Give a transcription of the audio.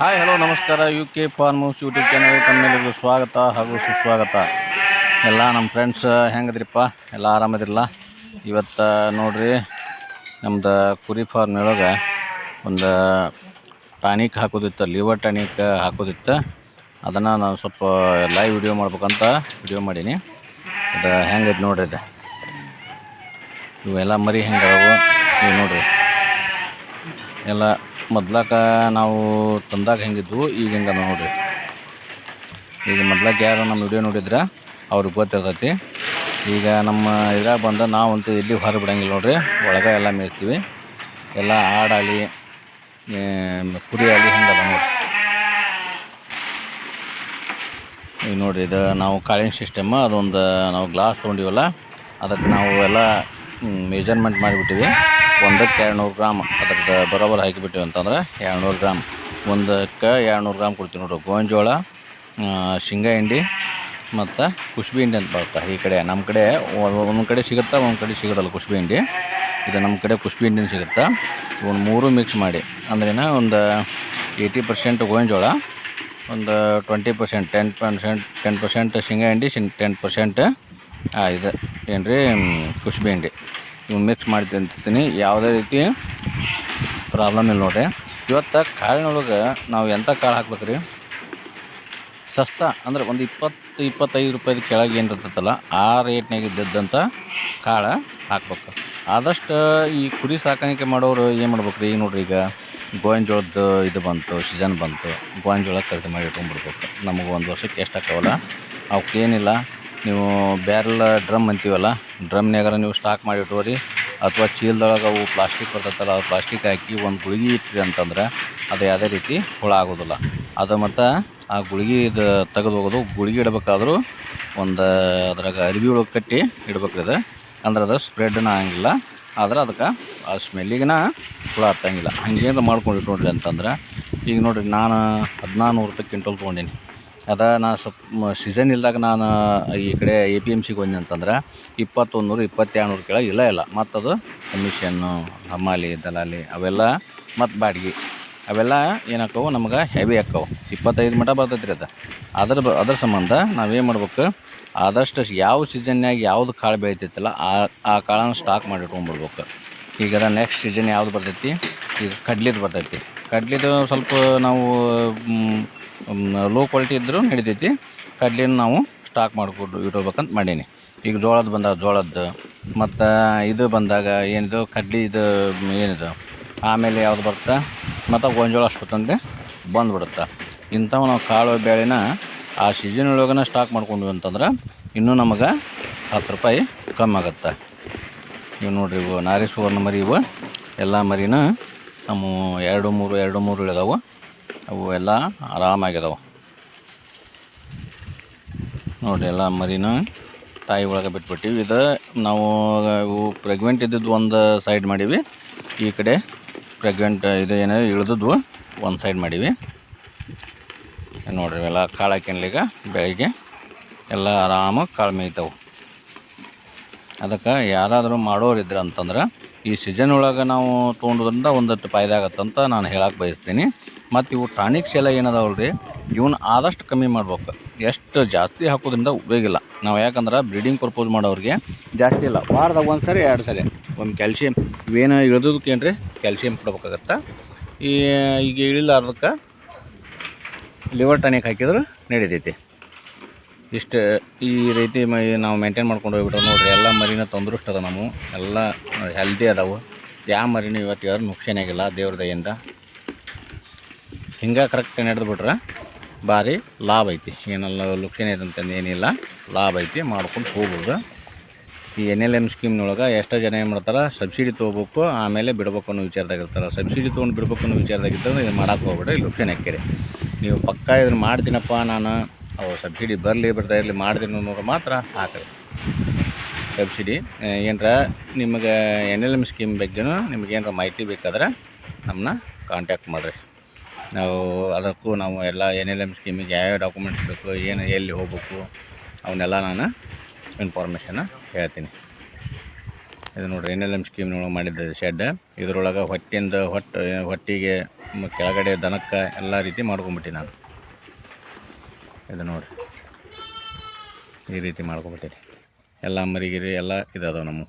Hi hello ನಮಸ್ಕಾರ. U K farm house YouTube channel ತಮ್ಮೆಲ್ಲರಿಗೂ ಸ್ವಾಗತ ಹಾಗೂ ಸುಸ್ವಾಗತ. ಎಲ್ಲ ನಮ್ಮ ಫ್ರೆಂಡ್ಸ್ ಹೆಂಗದ್ರಿಪ್ಪ? ಎಲ್ಲ ಆರಾಮದಿರಲ್ಲ ಇವತ್ತು ನೋಡ್ರಿ, ನಮ್ದು ಕುರಿ ಫಾರ್ಮ್ನೊಳಗೆ ಒಂದು ಟಾನಿಕ್ ಹಾಕೋದಿತ್ತು ಲಿವರ್ ಟಾನಿಕ್ ಹಾಕೋದಿತ್ತು. ಅದನ್ನು ನಾನು ಸ್ವಲ್ಪ ಲೈವ್ ವಿಡಿಯೋ ಮಾಡ್ಬೇಕಂತ ವಿಡಿಯೋ ಮಾಡೀನಿ. ಇದು ಹೆಂಗೈತೆ ನೋಡ್ರಿ ಇದು ಇವೆಲ್ಲ ಮರಿ ಹೆಂಗೆ ಇವು ನೋಡ್ರಿ. ಎಲ್ಲ ಮೊದ್ಲಾಕ ನಾವು ತಂದಾಗ ಹೆಂಗಿದ್ವು, ಈಗ ಹೆಂಗ ನೋಡ್ರಿ. ಈಗ ಮೊದ್ಲಾಕ ಯಾರು ನಮ್ಮ ವಿಡಿಯೋ ನೋಡಿದ್ರೆ, ಅವ್ರಿಗೆ ಗೊತ್ತಿರ್ತೈತಿ. ಈಗ ನಮ್ಮ ಇದ್ರಾಗ ಬಂದ ನಾವಂತೂ ಎಲ್ಲಿ ಹೊರ ಬಿಡಂಗಿಲ್ಲ ನೋಡ್ರಿ, ಒಳಗೆ ಎಲ್ಲ ಮೇಯ್ತೀವಿ ಎಲ್ಲ ಆಡಾಲಿ ಕುರಿ ಆಗಲಿ ಹಿಂಗೆ ನೋಡ್ರಿ. ಈಗ ನೋಡಿರಿ, ಇದು ನಾವು ಕಾಳಿನ ಸಿಸ್ಟಮ್ ಅದೊಂದು ನಾವು ಗ್ಲಾಸ್ ತೊಗೊಂಡಿವಲ್ಲ ಅದಕ್ಕೆ ನಾವು ಎಲ್ಲ ಮೆಜರ್ಮೆಂಟ್ ಮಾಡಿಬಿಟ್ಟಿವಿ. ಒಂದಕ್ಕೆ ಎರಡುನೂರು ಗ್ರಾಮ್. ಅದ್ರದ್ದು ಬರೋಬರ್ ಹಾಕಿಬಿಟ್ಟಿವಿ ಅಂತಂದ್ರೆ ಎರಡುನೂರು ಗ್ರಾಮ್. ಒಂದಕ್ಕೆ ಎರಡುನೂರು ಗ್ರಾಮ್ ಕೊಡ್ತೀವಿ ನೋಡ್ರಿ. ಗೋಂಜೋಳ ಶೇಂಗಾ ಹಿಂಡಿ ಮತ್ತು ಕುಶ್ಬಿ ಹಿಂಡಿ ಅಂತ ಬರುತ್ತೆ ಈ ಕಡೆ. ನಮ್ಮ ಕಡೆ ಒಂದು ಕಡೆ ಸಿಗುತ್ತಾ ಒಂದು ಕಡೆ ಸಿಗೋದಲ್ಲ ಕುಶ್ಬಿ ಹಿಂಡಿ. ಇದು ನಮ್ಮ ಕಡೆ ಕುಶ್ಬಿ ಹಿಂಡಿನ ಸಿಗುತ್ತೆ. ಒಂದು ಮೂರು ಮಿಕ್ಸ್ ಮಾಡಿ. ಅಂದ್ರೇನ ಒಂದು ಏಯ್ಟಿ ಪರ್ಸೆಂಟ್ ಗೋಂಜೋಳ, ಒಂದು twenty percent ten percent ten percent ಶೇಂಗಾ ಹಿಂಡಿ ಟೆನ್ ಪರ್ಸೆಂಟ್ ಇದು ಏನು ರೀ ಕುಶ್ಬಿ ಹಿಂಡಿ. ಮಿಕ್ಸ್ ಮಾಡಿ ತಿಂತೀನಿ ಯಾವುದೇ ರೀತಿ ಪ್ರಾಬ್ಲಮ್ ಇಲ್ಲ ನೋಡ್ರಿ ಇವತ್ತು ಕಾಳಿನೊಳಗೆ ನಾವು ಎಂಥ ಕಾಳು ಹಾಕ್ಬೇಕು ರೀ ಸಸ್ತಾ ಅಂದ್ರೆ ಒಂದು ಇಪ್ಪತ್ತು, ಇಪ್ಪತ್ತೈದು ರೂಪಾಯಿದ ಕೆಳಗೆ ಏನು ಇರ್ತೈತಲ್ಲ ಆ ರೇಟ್ನಾಗ ಇದ್ದಿದ್ದಂಥ ಕಾಳು ಹಾಕ್ಬೇಕು. ಆದಷ್ಟು ಈ ಕುರಿ ಸಾಕಾಣಿಕೆ ಮಾಡೋರು ಏನು ಮಾಡ್ಬೇಕು ರೀ ಈಗ ನೋಡ್ರಿ, ಈಗ ಗೋವಿನ ಜೋಳದ್ದು ಇದು ಬಂತು ಸೀಸನ್ ಬಂತು. ಗೋವಿನ ಜೋಳ ಖರೀದಿ ಮಾಡಿ ಇಟ್ಕೊಂಡ್ಬಿಡ್ಬೇಕು. ನಮಗೆ ಒಂದು ವರ್ಷಕ್ಕೆ ಎಷ್ಟು ಹಾಕವಲ್ಲ ಅವಕ್ಕೇನಿಲ್ಲ. ನೀವು ಬ್ಯಾರಲ್ ಡ್ರಮ್ ಅಂತೀವಲ್ಲ, ಡ್ರಮ್ನ್ಯಾಗಾರ ನೀವು ಸ್ಟಾಕ್ ಮಾಡಿ ಇಟ್ಕೋರಿ ಅಥವಾ ಚೀಲದೊಳಗೆ ಅವು ಪ್ಲಾಸ್ಟಿಕ್ ಬರ್ತೈತಲ್ಲ ಅದು ಪ್ಲಾಸ್ಟಿಕ್ ಹಾಕಿ ಒಂದು ಗುಳಿಗೆ ಇಟ್ಟಿರಿ ಅಂತಂದ್ರೆ ಅದು ಯಾವುದೇ ರೀತಿ ಹುಳ ಆಗೋದಿಲ್ಲ. ಅದು ಮತ್ತು ಆ ಗುಳಿಗೆ ಇದು ತೆಗೆದು ಹೋಗೋದು, ಗುಳಿಗೆ ಇಡಬೇಕಾದ್ರೂ ಒಂದು ಅದ್ರಾಗ ಅರಿವಿ ಒಳಗೆ ಕಟ್ಟಿ ಇಡ್ಬೇಕು ಇದು ಅಂದ್ರೆ ಅದು ಸ್ಪ್ರೆಡ್ನ ಆಗಂಗಿಲ್ಲ ಆದ್ರೆ ಅದಕ್ಕೆ ಆ ಸ್ಮೆಲ್ಲಿಗಿನ ಹುಳ ಹತ್ತಂಗಿಲ್ಲ. ಹಂಗೇನು ಮಾಡ್ಕೊಂಡು ಇಟ್ಕೊಂಡ್ರಿ ಅಂತಂದ್ರೆ, ಈಗ ನೋಡಿರಿ ನಾನು ಹದಿನಾರು ನೂರು ರೂಪಾಯಿ ಕ್ವಿಂಟಲ್ ತೊಗೊಂಡೀನಿ. ಅದ ನಾ ಸ್ವಲ್ಪ ಸೀಸನ್ ಇಲ್ದಾಗ ನಾನು ಈ ಕಡೆ ಎ ಪಿ ಎಂ ಸಿಗೆ ಹೋದ್ನಿ ಅಂತಂದ್ರೆ ಇಪ್ಪತ್ತೊಂದು ನೂರು ಇಪ್ಪತ್ತೆರಡು ಕೆಳಗೆ ಇಲ್ಲ ಇಲ್ಲ. ಮತ್ತು ಅದು ಕಮಿಷನ್ನು ಹಮಾಲಿ, ದಲಾಲಿ ಅವೆಲ್ಲ ಮತ್ತು ಬಾಡಿಗೆ ಅವೆಲ್ಲ ಏನಾಕ್ಕವು ನಮ್ಗೆ ಹೆವಿ ಆಕ್ಕವು ಇಪ್ಪತ್ತೈದು ಮಟ ಬರ್ತೈತೆ ರೀ ಅದು. ಅದ್ರ ಬ, ಅದ್ರ ಸಂಬಂಧ ನಾವೇನು ಮಾಡ್ಬೇಕು? ಆದಷ್ಟು ಯಾವ ಸೀಸನ್ನಾಗ ಯಾವ್ದು ಕಾಳು ಬೆಳಿತೈತಲ್ಲ ಆ ಆ ಕಾಳನ್ನು ಸ್ಟಾಕ್ ಮಾಡಿ ಇಟ್ಕೊಂಡ್ಬಿಡ್ಬೇಕು. ಈಗ ನೆಕ್ಸ್ಟ್ ಸೀಸನ್ ಯಾವ್ದು ಬರ್ತೈತಿ? ಈಗ ಕಡ್ಲಿದು ಬರ್ತೈತಿ. ಕಡ್ಲಿದು ಸ್ವಲ್ಪ ನಾವು ಲೋ ಕ್ವಾಲಿಟಿ ಇದ್ದರೂ ನಡಿತೈತಿ. ಕಡ್ಲಿನ ನಾವು ಸ್ಟಾಕ್ ಮಾಡಿಕೊಂಡು ಇಟ್ಕೋಬೇಕಂತ ಮಾಡೀನಿ. ಈಗ ಜೋಳದ ಬಂದಾಗ ಜೋಳದ್ದು. ಮತ್ತು ಇದು ಬಂದಾಗ ಏನಿದು, ಕಡ್ಲಿ ಇದು ಏನಿದು, ಆಮೇಲೆ ಯಾವ್ದು ಬರುತ್ತೆ? ಮತ್ತು ಗೊಂಜೋಳ ಅಷ್ಟೊತ್ತಂದರೆ ಬಂದುಬಿಡುತ್ತೆ. ಇಂಥವು ನಾವು ಕಾಳು ಬೇಳೆನ ಆ ಸೀಸನ್ ಒಳಗನ ಸ್ಟಾಕ್ ಮಾಡ್ಕೊಂಡ್ವಿ ಅಂತಂದ್ರೆ ಇನ್ನೂ ನಮಗೆ ಹತ್ತು ರೂಪಾಯಿ ಕಮ್ಮಿ ಆಗುತ್ತೆ. ಇವು ನೋಡ್ರಿ ಇವು ನಾರಿ ಸುವರ್ಣ ಮರಿ ಇವು. ಎಲ್ಲ ಮರಿನ ನಮ್ಮ ಎರಡು ಮೂರು ಎರಡು ಮೂರು ಇಳಿದಾವು ಅವು ಎಲ್ಲ ಆರಾಮಾಗಿದಾವೆ ನೋಡಿರಿ ಎಲ್ಲ ಮರಿನ ತಾಯಿ ಒಳಗೆ ಬಿಟ್ಬಿಟ್ಟಿವಿ. ಇದು ನಾವು ಇವು ಪ್ರೆಗ್ನೆಂಟ್ ಇದ್ದಿದ್ದು ಒಂದು ಸೈಡ್ ಮಾಡೀವಿ. ಈ ಕಡೆ ಪ್ರೆಗ್ನೆಂಟ್ ಇದು ಏನೋ ಇಳಿದದ್ದು ಒಂದು ಸೈಡ್ ಮಾಡೀವಿ. ನೋಡ್ರಿ ಎಲ್ಲ ಕಾಳು ಹಾಕ್ಯನ್ಲೀಗ ಬೆಳಿಗ್ಗೆ. ಎಲ್ಲ ಆರಾಮಾಗಿ ಕಾಳು ಮೇಯ್ತಾವೆ. ಅದಕ್ಕೆ ಯಾರಾದರೂ ಮಾಡೋರು ಇದ್ರೆ ಅಂತಂದ್ರೆ ಈ ಸೀಸನ್ ಒಳಗೆ ನಾವು ತೊಗೊಂಡ್ರಿಂದ ಒಂದಷ್ಟು ಫಾಯ್ದೆ ಆಗತ್ತಂತ ನಾನು ಹೇಳಕ್ಕೆ ಬಯಸ್ತೀನಿ. ಮತ್ತು ಇವು ಟಾನಿಕ್ಸ್ ಎಲ್ಲ ಏನದಾವಲ್ಲ ರೀ ಇವನ್ನ ಆದಷ್ಟು ಕಮ್ಮಿ ಮಾಡ್ಬೇಕು. ಎಷ್ಟು ಜಾಸ್ತಿ ಹಾಕೋದ್ರಿಂದ ಉಪಯೋಗಿಲ್ಲ ನಾವು ಯಾಕಂದ್ರೆ ಬ್ರೀಡಿಂಗ್ ಪರ್ಪೋಸ್ ಮಾಡೋರಿಗೆ ಜಾಸ್ತಿ ಇಲ್ಲ. ವಾರದಾಗ ಒಂದು ಸರಿ ಎರಡು ಸರಿ ಒಂದು ಕ್ಯಾಲ್ಸಿಯಂ ಇವೇನು ಇಳಿದಕ್ಕೇನು ರೀ ಕ್ಯಾಲ್ಸಿಯಂ ಕೊಡ್ಬೇಕಾಗತ್ತೆ? ಈ, ಈಗ ಇಳಿಲಾರ್ದಕ್ಕೆ ಲಿವರ್ ಟಾನಿಕ್ ಹಾಕಿದ್ರೆ ನಡೀತೈತಿ. ಇಷ್ಟು, ಈ ರೀತಿ ಮೈ, ನಾವು ಮೇಂಟೈನ್ ಮಾಡ್ಕೊಂಡು ಹೋಗ್ಬಿಟ್ಟು ನೋಡ್ರಿ, ಎಲ್ಲ ಮರಿನ ತಂದೃಷ್ಟ ಅದ ನಾವು ಎಲ್ಲ ಹೆಲ್ದಿ ಅದಾವೆ. ಯಾವ ಮರಿನೂ ಇವತ್ತು ಯಾರು ನುಕ್ಸಾನಾಗಿಲ್ಲ ದೇವ್ರ ದಯಿಂದ ಹಿಂಗೆ ಕರೆಕ್ಟ್ ನಡೆದು ಬಿಟ್ರೆ ಭಾರಿ ಲಾಭ ಐತಿ. ಏನೆಲ್ಲ ಲುಕ್ಷನ್ ಅಂತಂದು ಏನಿಲ್ಲ. ಲಾಭ ಐತಿ, ಮಾಡ್ಕೊಂಡು ಹೋಗ್ಬೋದು. ಈ ಎನ್ ಎಲ್ ಎಂ ಸ್ಕೀಮ್ನೊಳಗೆ ಎಷ್ಟೋ ಜನ ಏನು ಮಾಡ್ತಾರೆ ಸಬ್ಸಿಡಿ ತೊಗೋಬೇಕು, ಆಮೇಲೆ ಬಿಡ್ಬೇಕು ಅನ್ನೋ ವಿಚಾರದಾಗ ಇರ್ತಾರೆ. ಸಬ್ಸಿಡಿ ತೊಗೊಂಡು ಬಿಡ್ಬೇಕು ಅನ್ನೋ ವಿಚಾರದಾಗಿದ್ದರೆ ಇದು ಮಾಡೋಕೆ ಹೋಗ್ಬೇಡ್ರಿ ಲುಕ್ಷನ್ ಹಾಕಿರಿ ನೀವು ಪಕ್ಕ ಇದನ್ನು ಮಾಡ್ತೀನಪ್ಪ ನಾನು, ಅವು ಸಬ್ಸಿಡಿ ಬರಲಿ ಬರ್ತಾ ಇರಲಿ ಮಾಡ್ತೀನಿ ಅನ್ನೋರು ಮಾತ್ರ ಹಾಕಿರಿ. ಸಬ್ಸಿಡಿ ಏನರ ನಿಮಗೆ ಎನ್ ಎಲ್ ಎಂ ಸ್ಕೀಮ್ ಬಗ್ಗೆ ನಿಮ್ಗೆ ಮಾಹಿತಿ ಬೇಕಾದ್ರೆ ನಮ್ಮನ್ನ ಕಾಂಟ್ಯಾಕ್ಟ್ ಮಾಡಿರಿ. ನಾವು ಅದಕ್ಕೂ ನಾವು ಎಲ್ಲ ಎನ್ ಎಲ್ ಎಂ ಸ್ಕೀಮಿಗೆ ಯಾವ್ಯಾವ ಡಾಕ್ಯುಮೆಂಟ್ಸ್ ಬೇಕು, ಏನು ಎಲ್ಲಿ ಹೋಗ್ಬೇಕು, ಅವನ್ನೆಲ್ಲ ನಾನು ಇನ್ಫಾರ್ಮೇಷನ್ನ ಹೇಳ್ತೀನಿ. ಇದು ನೋಡ್ರಿ, ಎನ್ ಎಲ್ ಎಂ ಸ್ಕೀಮ್ನೊಳಗೆ ಮಾಡಿದ್ದ ಶೆಡ್ ಇದ್ರೊಳಗೆ ಹೊಟ್ಟಿಂದ ಹೊಟ್ಟೆ, ಹೊಟ್ಟಿಗೆ ಕೆಳಗಡೆ ದನಕ್ಕೆ ಎಲ್ಲ ರೀತಿ ಮಾಡ್ಕೊಂಬಿಟ್ಟಿ ನಾನು. ಇದು ನೋಡಿರಿ, ಈ ರೀತಿ ಮಾಡ್ಕೊಂಬಿಟ್ಟಿರಿ ಎಲ್ಲ ಮರಿಗಿರಿ, ಎಲ್ಲ ಇದಾದವು ನಮ್ಮ